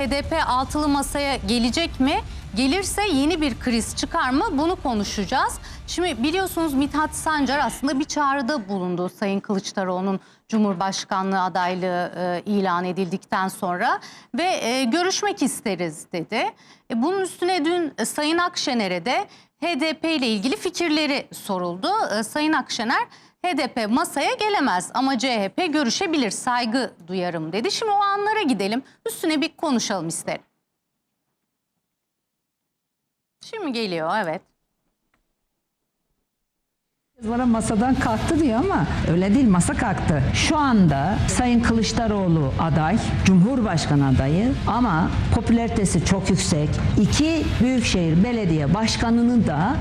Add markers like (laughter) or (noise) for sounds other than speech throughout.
HDP altılı masaya gelecek mi? Gelirse yeni bir kriz çıkar mı? Bunu konuşacağız. Şimdi biliyorsunuz Mithat Sancar aslında bir çağrıda bulundu Sayın Kılıçdaroğlu'nun Cumhurbaşkanlığı adaylığı e, ilan edildikten sonra ve e, görüşmek isteriz dedi. E, bunun üstüne dün e, Sayın Akşener'e de HDP ile ilgili fikirleri soruldu. E, Sayın Akşener HDP masaya gelemez ama CHP görüşebilir, saygı duyarım dedi. Şimdi o anlara gidelim, üstüne bir konuşalım isterim. Şimdi geliyor, evet. Bana masadan kalktı diyor ama öyle değil masa kalktı. Şu anda Sayın Kılıçdaroğlu aday, Cumhurbaşkanı adayı ama popülaritesi çok yüksek. İki Büyükşehir Belediye Başkanı'nı da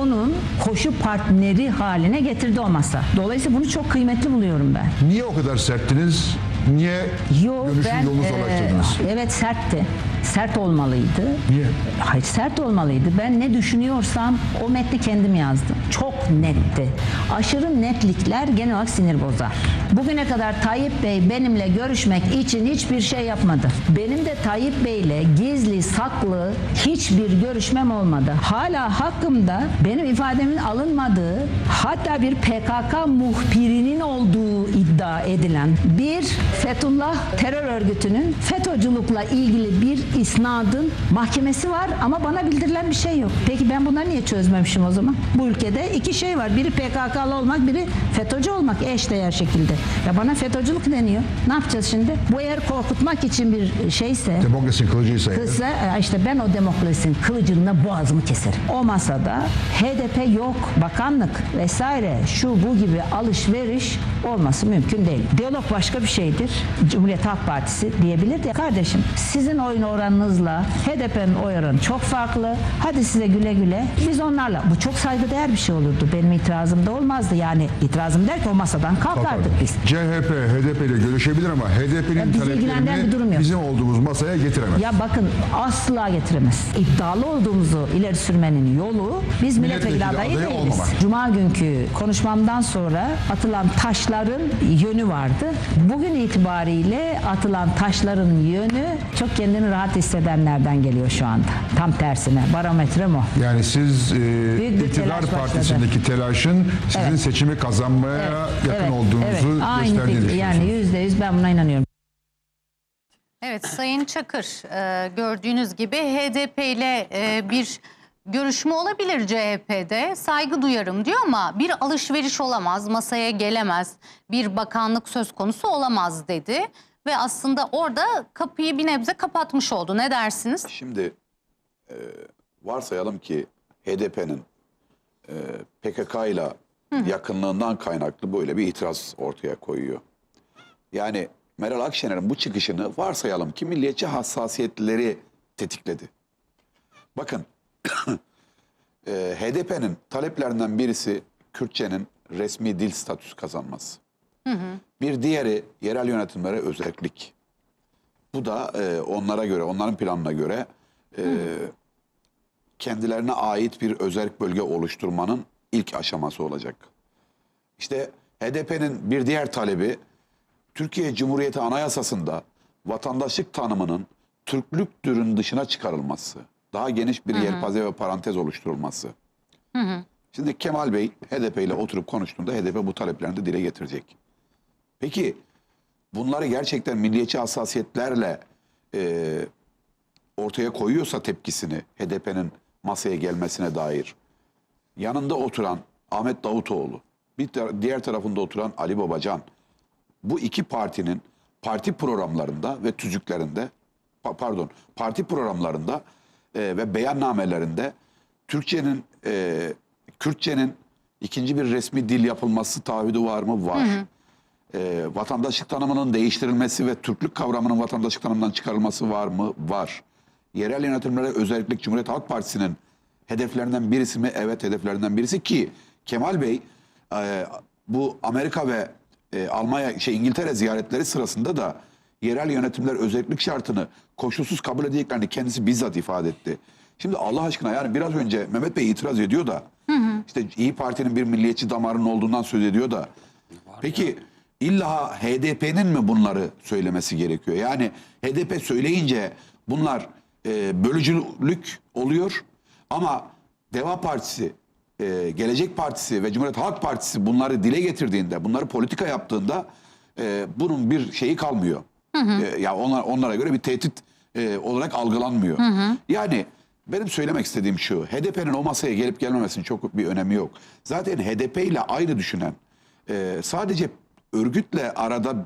onun koşu partneri haline getirdi o masa. Dolayısıyla bunu çok kıymetli buluyorum ben. Niye o kadar serttiniz? Niye Yo, görüşün ben yolunu e, zorlaştırdınız? evet sertti. Sert olmalıydı. Niye? Hayır sert olmalıydı. Ben ne düşünüyorsam o metni kendim yazdım. Çok netti. Aşırı netlikler genel olarak sinir bozar. Bugüne kadar Tayyip Bey benimle görüşmek için hiçbir şey yapmadı. Benim de Tayyip Bey'le gizli saklı hiçbir görüşmem olmadı. Hala hakkımda benim ifademin alınmadığı hatta bir PKK muhbirinin olduğu iddia edilen bir Fethullah terör örgütünün FETÖ'cülükle ilgili bir isnadın mahkemesi var ama bana bildirilen bir şey yok. Peki ben bunları niye çözmemişim o zaman? Bu ülkede iki şey var. Biri PKK'lı olmak, biri FETÖ'cü olmak eşdeğer şekilde. Ya bana FETÖ'cülük deniyor. Ne yapacağız şimdi? Bu eğer korkutmak için bir şeyse Demokrasinin kılıcıysa. Kızsa e, işte ben o demokrasinin kılıcında boğazımı keserim. O masada HDP yok, bakanlık vesaire şu bu gibi alışveriş olması mümkün değil. Diyalog başka bir şeydir. Cumhuriyet Halk Partisi diyebilir de kardeşim sizin oyun oranınızla HDP'nin oy oranı çok farklı. Hadi size güle güle. Biz onlarla bu çok saygıdeğer bir şey olurdu. Benim itirazım da olmazdı. Yani itirazım der ki o masadan kalkardık biz. CHP, HDP ile görüşebilir ama HDP'nin bizi ilgilendiren bir durum taleplerini yok. bizim olduğumuz masaya getiremez. Ya bakın asla getiremez. İddialı olduğumuzu ileri sürmenin yolu biz milletvekili Milletvekili adayı adayı değiliz. olmamak. Cuma günkü konuşmamdan sonra atılan taşların yönü vardı. Bugün itibariyle atılan taşların yönü çok kendini rahat hissedenlerden geliyor şu anda. Tam tersine barometre o. Yani siz e, Büyük bir iktidar telaş başladı. partisindeki telaşın sizin Evet. seçimi kazanmaya yakın olduğunuzu Aynı gösterdiğini fikir. Yani yüzde yüz ben buna inanıyorum. Evet Sayın Çakır e, gördüğünüz gibi HDP ile e, bir görüşme olabilir CHP'de saygı duyarım diyor ama bir alışveriş olamaz masaya gelemez bir bakanlık söz konusu olamaz dedi ve aslında orada kapıyı bir nebze kapatmış oldu ne dersiniz? Şimdi e, varsayalım ki HDP'nin e, PKK ile yakınlığından kaynaklı böyle bir itiraz ortaya koyuyor. Yani Meral Akşener'in bu çıkışını varsayalım ki milliyetçi hassasiyetleri tetikledi. Bakın (coughs) e, HDP'nin taleplerinden birisi Kürtçenin resmi dil statüsü kazanması. Bir diğeri yerel yönetimlere özellik. Bu da e, onlara göre, onların planına göre e, kendilerine ait bir özerk bölge oluşturmanın ilk aşaması olacak. İşte HDP'nin bir diğer talebi Türkiye Cumhuriyeti Anayasası'nda vatandaşlık tanımının Türklüktürün dışına çıkarılması. Daha geniş bir yelpaze ve parantez oluşturulması. Şimdi Kemal Bey HDP ile oturup konuştuğunda HDP bu taleplerini de dile getirecek. Peki bunları gerçekten milliyetçi hassasiyetlerle e, ortaya koyuyorsa tepkisini HDP'nin masaya gelmesine dair yanında oturan Ahmet Davutoğlu bir diğer tarafında oturan Ali Babacan bu iki partinin parti programlarında ve tüzüklerinde pa- pardon parti programlarında e, ve beyannamelerinde Türkçenin e, Kürtçenin ikinci bir resmi dil yapılması taahhüdü var mı? Var. E, vatandaşlık tanımının değiştirilmesi ve Türklük kavramının vatandaşlık tanımından çıkarılması var mı? Var. Yerel yönetimlere özellikle Cumhuriyet Halk Partisi'nin hedeflerinden birisi mi? Evet hedeflerinden birisi ki Kemal Bey e, bu Amerika ve e, Almanya şey İngiltere ziyaretleri sırasında da yerel yönetimler özellik şartını koşulsuz kabul edeceklerini kendisi bizzat ifade etti. Şimdi Allah aşkına yani biraz önce Mehmet Bey itiraz ediyor da işte İyi Parti'nin bir milliyetçi damarının olduğundan söz ediyor da peki illa HDP'nin mi bunları söylemesi gerekiyor? Yani HDP söyleyince bunlar e, bölücülük oluyor ama Deva Partisi, e, Gelecek Partisi ve Cumhuriyet Halk Partisi bunları dile getirdiğinde, bunları politika yaptığında e, bunun bir şeyi kalmıyor. E, ya onlar, onlara göre bir tehdit e, olarak algılanmıyor. Yani benim söylemek istediğim şu. HDP'nin o masaya gelip gelmemesinin çok bir önemi yok. Zaten HDP ile aynı düşünen e, sadece örgütle arada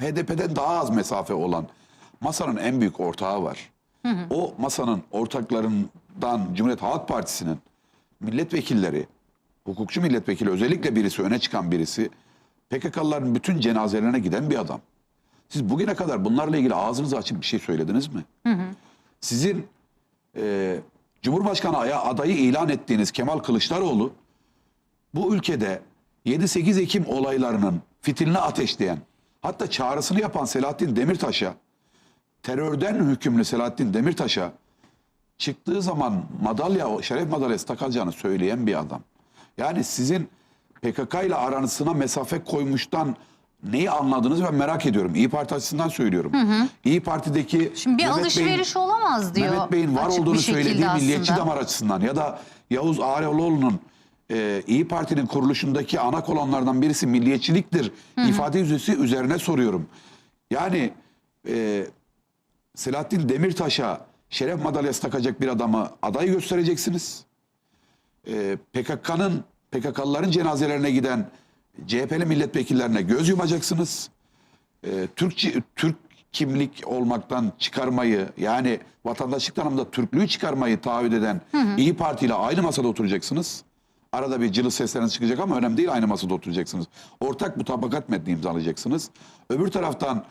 HDP'den daha az mesafe olan masanın en büyük ortağı var. O masanın ortaklarından Cumhuriyet Halk Partisi'nin milletvekilleri, hukukçu milletvekili özellikle birisi öne çıkan birisi PKK'lıların bütün cenazelerine giden bir adam. Siz bugüne kadar bunlarla ilgili ağzınızı açıp bir şey söylediniz mi? Sizin e, Cumhurbaşkanı adayı ilan ettiğiniz Kemal Kılıçdaroğlu bu ülkede 7-8 Ekim olaylarının fitilini ateşleyen hatta çağrısını yapan Selahattin Demirtaş'a terörden hükümlü Selahattin Demirtaş'a çıktığı zaman madalya, şeref madalyası takacağını söyleyen bir adam. Yani sizin PKK ile aranısına mesafe koymuştan neyi anladınız ben merak ediyorum. İyi Parti açısından söylüyorum. İyi Parti'deki Şimdi bir Mehmet Bey'in- alışveriş olamaz diyor. Mehmet Bey'in var açık olduğunu söylediği milliyetçi aslında. damar açısından ya da Yavuz Ağaoğlu'nun e, İyi Parti'nin kuruluşundaki ana kolonlardan birisi milliyetçiliktir ifade yüzüsü üzerine soruyorum. Yani e, Selahattin Demirtaş'a şeref madalyası takacak bir adamı aday göstereceksiniz. E, PKK'nın PKK'lıların cenazelerine giden CHP'li milletvekillerine göz yumacaksınız. E, Türkçe, Türk kimlik olmaktan çıkarmayı yani vatandaşlık tanımında Türklüğü çıkarmayı taahhüt eden İyi Parti ile aynı masada oturacaksınız. Arada bir cılız sesleriniz çıkacak ama önemli değil aynı masada oturacaksınız. Ortak mutabakat metni imzalayacaksınız. Öbür taraftan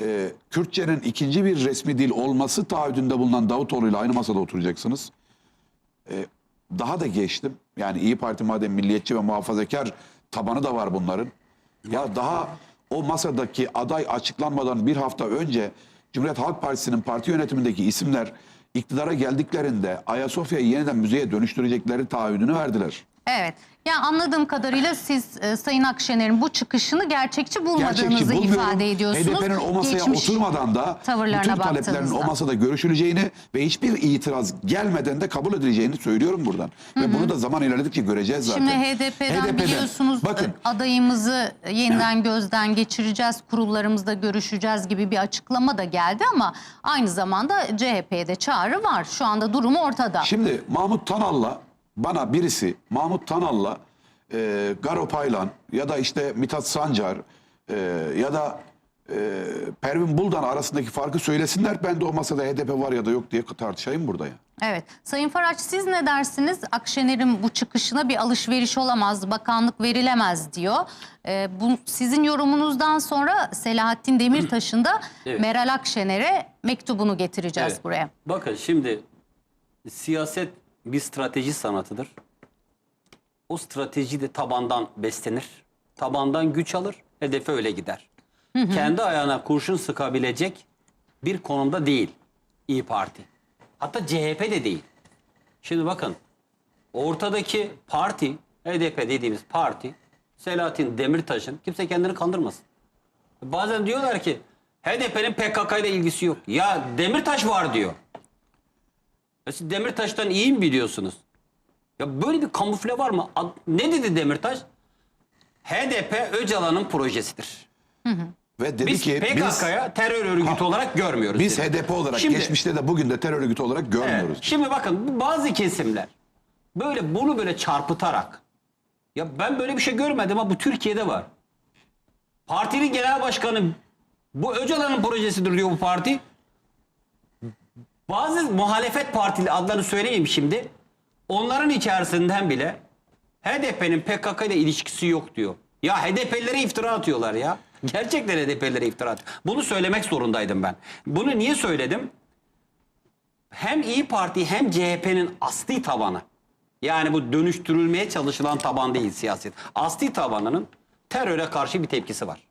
e, Kürtçenin ikinci bir resmi dil olması taahhüdünde bulunan Davutoğlu ile aynı masada oturacaksınız. E, daha da geçtim. Yani İyi Parti madem milliyetçi ve muhafazakar tabanı da var bunların. Ya daha o masadaki aday açıklanmadan bir hafta önce Cumhuriyet Halk Partisi'nin parti yönetimindeki isimler iktidara geldiklerinde Ayasofya'yı yeniden müzeye dönüştürecekleri taahhüdünü verdiler. Evet. Yani anladığım kadarıyla siz e, Sayın Akşener'in bu çıkışını gerçekçi bulmadığınızı Gerçekçi bulmuyorum. ifade ediyorsunuz. HDP'nin o masaya Geçmiş oturmadan da tavırlarına bütün taleplerin o baktığınızda. masada görüşüleceğini ve hiçbir itiraz gelmeden de kabul edileceğini söylüyorum buradan. Ve bunu da zaman ilerledikçe göreceğiz zaten. Şimdi HDP'den, biliyorsunuz Bakın e, adayımızı (clears throat) yeniden gözden geçireceğiz, kurullarımızda görüşeceğiz gibi bir açıklama da geldi ama aynı zamanda CHP'de çağrı var. Şu anda durum ortada. Şimdi Mahmut Tanal'la bana birisi Mahmut Tanal'la e, Garo Paylan ya da işte Mithat Sancar e, ya da e, Pervin Buldan arasındaki farkı söylesinler. Ben de o masada HDP var ya da yok diye tartışayım burada ya. Evet. Sayın Faraç siz ne dersiniz? Akşener'in bu çıkışına bir alışveriş olamaz, bakanlık verilemez diyor. Ee, bu sizin yorumunuzdan sonra Selahattin Demirtaş'ın da (clears throat) Evet. Meral Akşener'e mektubunu getireceğiz Evet. buraya. Bakın şimdi siyaset bir strateji sanatıdır. O strateji de tabandan beslenir. Tabandan güç alır, hedefe öyle gider. Kendi ayağına kurşun sıkabilecek bir konumda değil İyi Parti. Hatta CHP de değil. Şimdi bakın ortadaki parti, HDP dediğimiz parti, Selahattin Demirtaş'ın kimse kendini kandırmasın. Bazen diyorlar ki HDP'nin PKK ile ilgisi yok. Ya Demirtaş var diyor. Ya siz Demirtaş'tan iyi mi biliyorsunuz? Ya böyle bir kamufle var mı? Ad- Ne dedi Demirtaş? HDP Öcalan'ın projesidir. Ve dedi Biz ki biz, PKK'ya terör örgütü Ha, olarak görmüyoruz. biz dedi. HDP olarak Şimdi- geçmişte de bugün de terör örgütü olarak Evet, görmüyoruz. Şimdi bakın bu bazı kesimler böyle bunu böyle çarpıtarak ya ben böyle bir şey görmedim ama bu Türkiye'de var. Partinin genel başkanı bu Öcalan'ın projesidir diyor bu parti. Bazı muhalefet partili adlarını söyleyeyim şimdi. Onların içerisinden bile HDP'nin PKK ile ilişkisi yok diyor. Ya HDP'lilere iftira atıyorlar ya. Gerçekten HDP'lilere iftira atıyor. Bunu söylemek zorundaydım ben. Bunu niye söyledim? hem İyi Parti hem CHP'nin asli tabanı yani bu dönüştürülmeye çalışılan taban değil siyaset. Asli tabanının teröre karşı bir tepkisi var.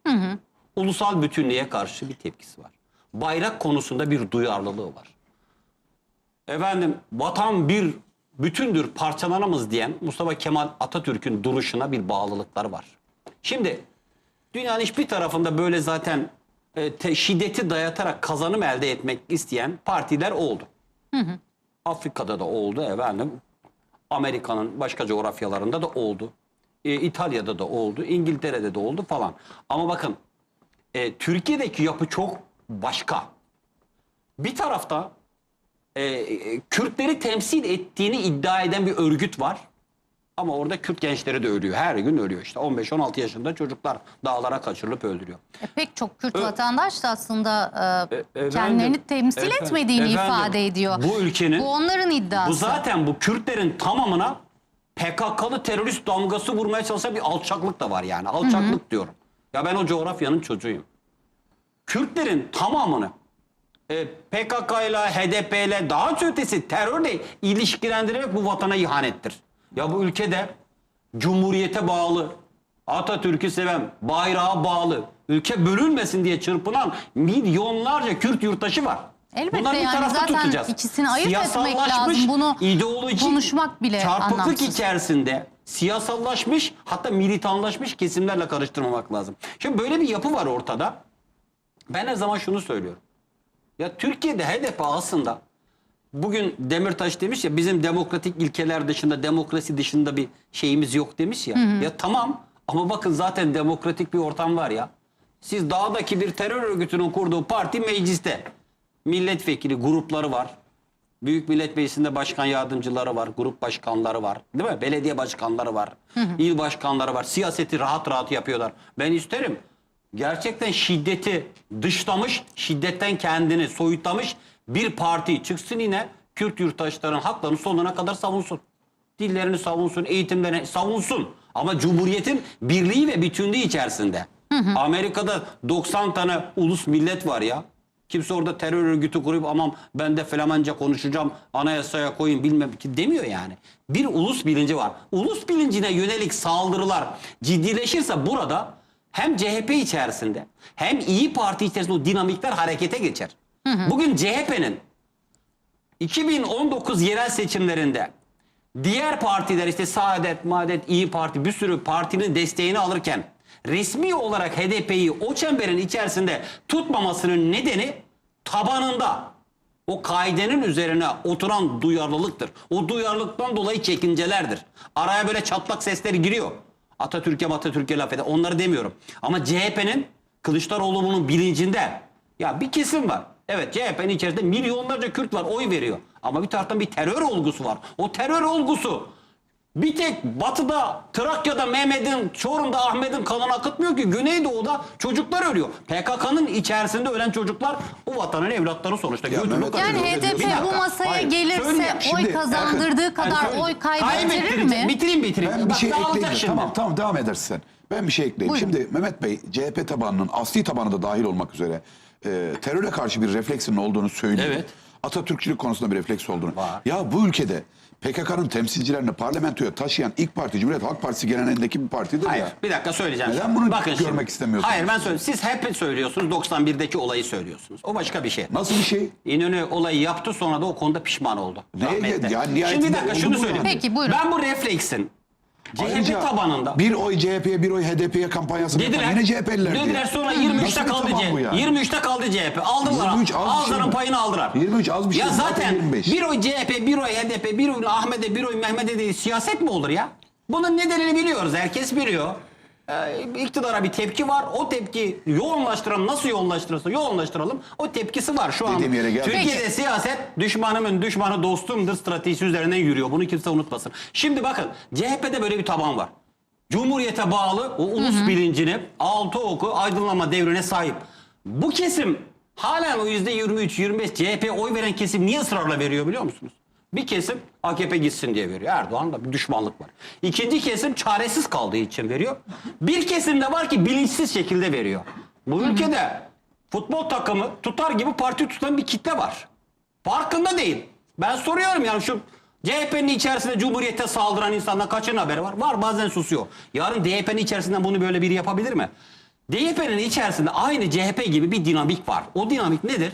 Ulusal bütünlüğe karşı bir tepkisi var. Bayrak konusunda bir duyarlılığı var. Efendim vatan bir bütündür parçalanamaz diyen Mustafa Kemal Atatürk'ün duruşuna bir bağlılıkları var. Şimdi dünyanın hiçbir tarafında böyle zaten e, te- şiddeti dayatarak kazanım elde etmek isteyen partiler oldu. Afrika'da da oldu efendim. Amerika'nın başka coğrafyalarında da oldu. E, İtalya'da da oldu. İngiltere'de de oldu falan. Ama bakın e, Türkiye'deki yapı çok başka. Bir tarafta e, e, Kürtleri temsil ettiğini iddia eden bir örgüt var. Ama orada Kürt gençleri de ölüyor. Her gün ölüyor işte. 15-16 yaşında çocuklar dağlara kaçırılıp öldürüyor. E, pek çok Kürt vatandaş da aslında e, E, efendim, kendilerini temsil efendim, etmediğini efendim, ifade ediyor. bu ülkenin- Bu onların iddiası. Bu zaten bu Kürtlerin tamamına PKK'lı terörist damgası vurmaya çalışan bir alçaklık da var yani. Alçaklık diyorum. Ya ben o coğrafyanın çocuğuyum. Kürtlerin tamamını e, PKK ile HDP ile daha ötesi terörle ilişkilendirerek bu vatana ihanettir. Ya bu ülkede cumhuriyete bağlı, Atatürk'ü seven, bayrağa bağlı, ülke bölünmesin diye çırpınan milyonlarca Kürt yurttaşı var. Elbette Bunları bir yani tarafta zaten tutacağız. ikisini ayırt etmek lazım. Bunu ideolojik konuşmak bile çarpıklık anlamsız. içerisinde siyasallaşmış hatta militanlaşmış kesimlerle karıştırmamak lazım. Şimdi böyle bir yapı var ortada. Ben her zaman şunu söylüyorum. Ya Türkiye'de HDP aslında bugün Demirtaş demiş ya bizim demokratik ilkeler dışında demokrasi dışında bir şeyimiz yok demiş ya. Ya tamam ama bakın zaten demokratik bir ortam var ya. Siz dağdaki bir terör örgütünün kurduğu parti mecliste. Milletvekili grupları var. Büyük Millet Meclisi'nde başkan yardımcıları var, grup başkanları var. Değil mi? Belediye başkanları var, il başkanları var. Siyaseti rahat rahat yapıyorlar. Ben isterim. Gerçekten şiddeti dışlamış, şiddetten kendini soyutlamış bir parti çıksın yine Kürt yurttaşların haklarını sonuna kadar savunsun. Dillerini savunsun, eğitimlerini savunsun. Ama Cumhuriyet'in birliği ve bütünlüğü içerisinde. Amerika'da 90 tane ulus millet var ya. Kimse orada terör örgütü kurup aman ben de Flamanca konuşacağım anayasaya koyun bilmem ki demiyor yani. Bir ulus bilinci var. Ulus bilincine yönelik saldırılar ciddileşirse burada hem CHP içerisinde hem İyi Parti içerisinde o dinamikler harekete geçer. Bugün CHP'nin 2019 yerel seçimlerinde diğer partiler işte Saadet, Maadet, İyi Parti bir sürü partinin desteğini alırken resmi olarak HDP'yi o çemberin içerisinde tutmamasının nedeni tabanında o kaidenin üzerine oturan duyarlılıktır. O duyarlılıktan dolayı çekincelerdir. Araya böyle çatlak sesleri giriyor. Atatürk'e Atatürk'e laf eder. Onları demiyorum. Ama CHP'nin Kılıçdaroğlu'nun bilincinde ya bir kesim var. Evet CHP'nin içerisinde milyonlarca Kürt var oy veriyor. Ama bir taraftan bir terör olgusu var. O terör olgusu bir tek batıda, Trakya'da Mehmet'in, Çorum'da Ahmet'in kanını akıtmıyor ki. Güneydoğu'da çocuklar ölüyor. PKK'nın içerisinde ölen çocuklar o vatanın evlatları sonuçta. Götürüp Mehmet Yani HDP bu masaya hayır. gelirse Söyleyeyim. oy Şimdi, kazandırdığı Yani kadar söyleyeyim. oy kaybettirir Kaybettirecek. mi? Bitireyim bitireyim. Ben bir Bak, şey dağılacak ekleyeyim. şimdi. Tamam tamam devam edersin. Ben bir şey ekleyeyim. Buyurun. Şimdi Mehmet Bey CHP tabanının asli tabanı da dahil olmak üzere e, teröre karşı bir refleksinin olduğunu söylüyor. Evet. Atatürkçülük konusunda bir refleks olduğunu. Var. Ya bu ülkede PKK'nın temsilcilerini parlamentoya taşıyan ilk parti Cumhuriyet Halk Partisi geleneğindeki bir partidir Hayır ya. bir dakika söyleyeceğim. Neden bunu Bakın görmek şimdi. istemiyorsunuz? Hayır ben söyleyeyim. Siz hep söylüyorsunuz 91'deki olayı söylüyorsunuz. O başka bir şey. Nasıl bir şey? İnönü olayı yaptı sonra da o konuda pişman oldu. Neye Rahmetli. Ya Şimdi bir dakika oldu şunu bu söyleyeyim. yani. Peki, buyurun. Ben bu refleksin CHP Ayrıca tabanında Bir oy CHP'ye bir oy HDP'ye kampanyası yapan yine CHP'liler diye. Dediler sonra Nasıl 23'te bir kaldı CHP. yani? 23'te kaldı CHP. Aldılar. 23 az şey Ağızların mi? payını aldılar. 23 az bir şey. Ya Zaten zaten 25. bir oy CHP, bir oy HDP, bir oy Ahmet'e, bir oy Mehmet'e değil siyaset mi olur ya? Bunun nedenini biliyoruz. Herkes biliyor. Ee, iktidara bir tepki var. O tepki yoğunlaştıralım. Nasıl yoğunlaştırırsa yoğunlaştıralım. O tepkisi var şu an. Dediğim yere geldik. Türkiye'de siyaset düşmanımın düşmanı dostumdur stratejisi üzerinden yürüyor. Bunu kimse unutmasın. Şimdi bakın CHP'de böyle bir taban var. Cumhuriyete bağlı o ulus bilincini altı oku aydınlanma devrine sahip. Bu kesim halen o yüzde 23-25 CHP oy veren kesim niye ısrarla veriyor biliyor musunuz? Bir kesim AKP gitsin diye veriyor. Erdoğan'da bir düşmanlık var. İkinci kesim çaresiz kaldığı için veriyor. Bir kesim de var ki bilinçsiz şekilde veriyor. Bu ülkede futbol takımı tutar gibi parti tutan bir kitle var. Farkında değil. Ben soruyorum yani şu CHP'nin içerisinde Cumhuriyete saldıran insanlar kaçın haberi var? Var bazen susuyor. Yarın DHP'nin içerisinden bunu böyle biri yapabilir mi? DHP'nin içerisinde aynı CHP gibi bir dinamik var. O dinamik nedir?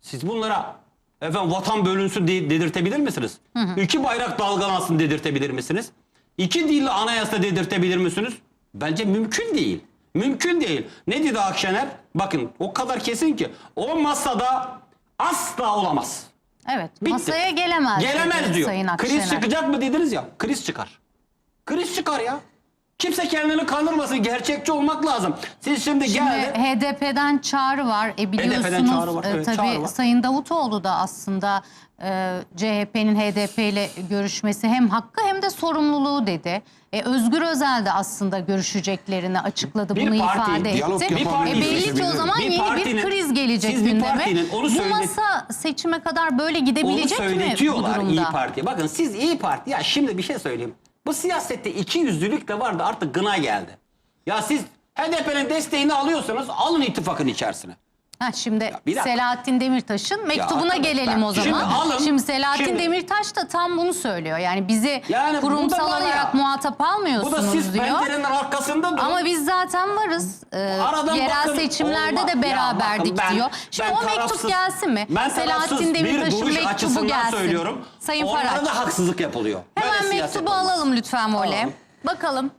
Siz bunlara efendim vatan bölünsün de- dedirtebilir misiniz? İki bayrak dalgalansın dedirtebilir misiniz? İki dilli anayasa dedirtebilir misiniz? Bence mümkün değil. Mümkün değil. Ne dedi Akşener? Bakın o kadar kesin ki o masada asla olamaz. Evet. Bitti. Masaya gelemez. Gelemez diyor. Sayın Akşener. Kriz çıkacak mı dediniz ya. Kriz çıkar. Kriz çıkar ya. Kimse kendini kandırmasın. Gerçekçi olmak lazım. Siz şimdi, Şimdi geldi. HDP'den çağrı var. E biliyorsunuz çağrı var, e, evet, tabii çağrı var. Sayın Davutoğlu da aslında e, CHP'nin HDP ile görüşmesi hem hakkı hem de sorumluluğu dedi. E, Özgür Özel de aslında görüşeceklerini açıkladı. Bir bunu parti, ifade etti. E, bir belli ki o zaman Bir yeni bir partinin- kriz gelecek siz bir gündeme. partinin onu Bu masa seçime kadar böyle Onu gidebilecek mi bu söyletiyorlar İyi durumda? Parti. Bakın siz İyi Parti ya şimdi bir şey söyleyeyim. Bu siyasette iki yüzlülük de vardı artık gına geldi. Ya siz HDP'nin desteğini alıyorsanız alın ittifakın içerisine. Ha, şimdi bir dakika. Selahattin Demirtaş'ın mektubuna arkadaş, gelelim ben- o Şimdi zaman. alın, Şimdi Selahattin şimdi- Demirtaş da tam bunu söylüyor. Yani bizi Yani kurumsal var ya, olarak muhatap Bu almıyorsunuz da siz diyor. pencerenin arkasında durun. Ama biz zaten varız. Ee, Aradan yerel bakın, seçimlerde olmaz. de Ya beraberdik bakın ben- diyor. Şimdi ben o mektup gelsin mi? Ben tarafsız Selahattin bir Demirtaş'ın duruş mektubu açısından gelsin. söylüyorum. Sayın Onlara Faraç. da haksızlık yapılıyor. Hemen Böyle siyaset mektubu olmaz. alalım lütfen. Alalım. Bakalım.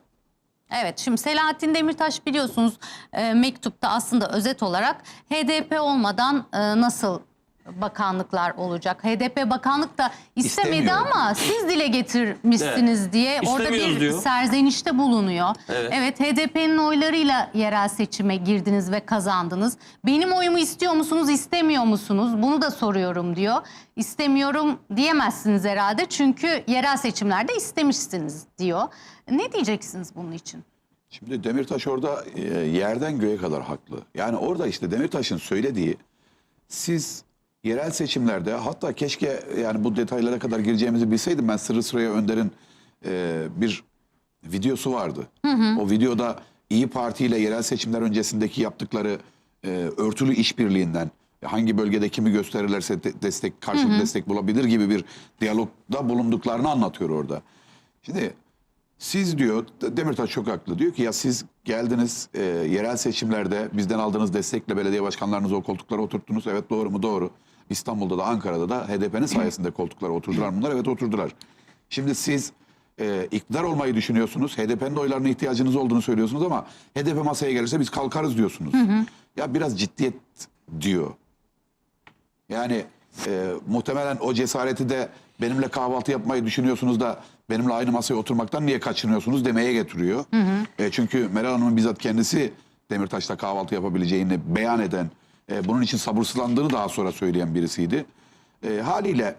Evet şimdi Selahattin Demirtaş biliyorsunuz e, mektupta aslında özet olarak HDP olmadan e, nasıl bakanlıklar olacak? HDP bakanlık da istemedi İstemiyor. ama siz dile getirmişsiniz diye orada bir diyor. serzenişte bulunuyor. Evet. HDP'nin oylarıyla yerel seçime girdiniz ve kazandınız. Benim oyumu istiyor musunuz, istemiyor musunuz? Bunu da soruyorum diyor. İstemiyorum diyemezsiniz herhalde çünkü yerel seçimlerde istemişsiniz diyor. Ne diyeceksiniz bunun için? Şimdi Demirtaş orada e, yerden göğe kadar haklı. Yani orada işte Demirtaş'ın söylediği siz yerel seçimlerde hatta keşke yani bu detaylara kadar gireceğimizi bilseydim ben Sırrı Sıraya Önder'in e, bir videosu vardı. O videoda İyi Parti ile yerel seçimler öncesindeki yaptıkları e, örtülü işbirliğinden hangi bölgede kimi gösterirlerse de- destek karşılıklı destek bulabilir gibi bir diyalogda bulunduklarını anlatıyor orada. Şimdi siz diyor Demirtaş çok haklı diyor ki ya siz geldiniz e, yerel seçimlerde bizden aldığınız destekle belediye başkanlarınızı o koltuklara oturttunuz. Evet doğru mu? Doğru. İstanbul'da da Ankara'da da HDP'nin sayesinde koltuklara oturdular bunlar. Evet oturdular. Şimdi siz e, iktidar olmayı düşünüyorsunuz. HDP'nin oylarına ihtiyacınız olduğunu söylüyorsunuz ama HDP masaya gelirse biz kalkarız diyorsunuz. Ya biraz ciddiyet diyor. Yani e, muhtemelen o cesareti de benimle kahvaltı yapmayı düşünüyorsunuz da benimle aynı masaya oturmaktan niye kaçınıyorsunuz demeye getiriyor. E, çünkü Meral Hanım'ın bizzat kendisi Demirtaş'ta kahvaltı yapabileceğini beyan eden, e, bunun için sabırsızlandığını daha sonra söyleyen birisiydi. E, haliyle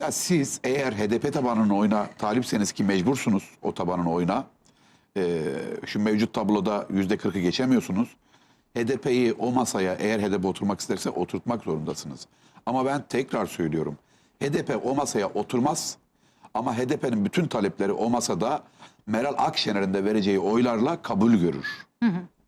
ya siz eğer HDP tabanının oyuna talipseniz ki mecbursunuz o tabanın oyuna, e, şu mevcut tabloda yüzde kırkı geçemiyorsunuz. HDP'yi o masaya eğer HDP oturmak isterse oturtmak zorundasınız. Ama ben tekrar söylüyorum. HDP o masaya oturmaz ama HDP'nin bütün talepleri o masada Meral Akşener'in de vereceği oylarla kabul görür.